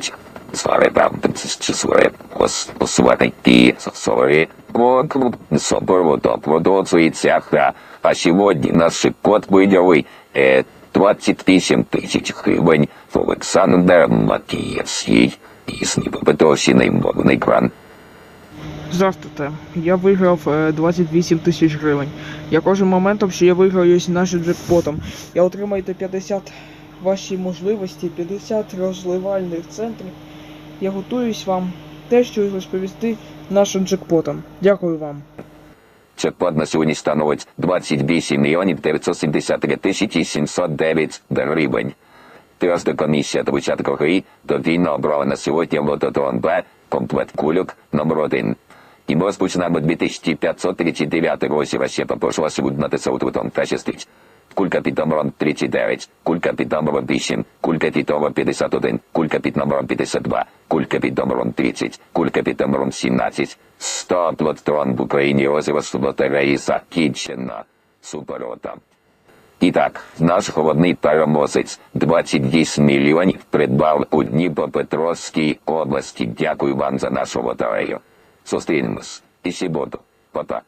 П'ять. Sorry about this, sorry, was посувати ті, sorry. Вот, собор продовжується гра. А сьогодні наш код виділи е, 28 тисяч гривень в Олександр Матієвський. Пісні Петровщини мовний кран. Здравствуйте. Я виграв е, 28 тисяч гривень. Я кожним моментом, що я виграю нашим джекпотом, я отримаєте 50 ваші можливості, 50 розливальних центрів. Я готуюсь вам те, що розповісти нашим джекпотом. Дякую вам. Чекпот на сьогодні становить 28 мільйонів 973 тисячі 709 гривень. Трьохста комісія до початку гри довільно обрала на сьогодні лототрон Б комплект кульок номер 1. І ми розпочинаємо 2539 розділ, а ще попрошу вас сьогодні натисувати бутон та щастить. Кулька під номером 39, кулька під номером 8, кулька під номером 51, кулька під номером 52, кулька під номером 30, кулька під номером 17. 100 платтрон в Україні розіграш лотереї закінчено. Суперота. І так, наш головний переможець 28 мільйонів придбав у Дніпропетровській області. Дякую вам за нашу лотерею. Зустрінемось. І буду. Па-па.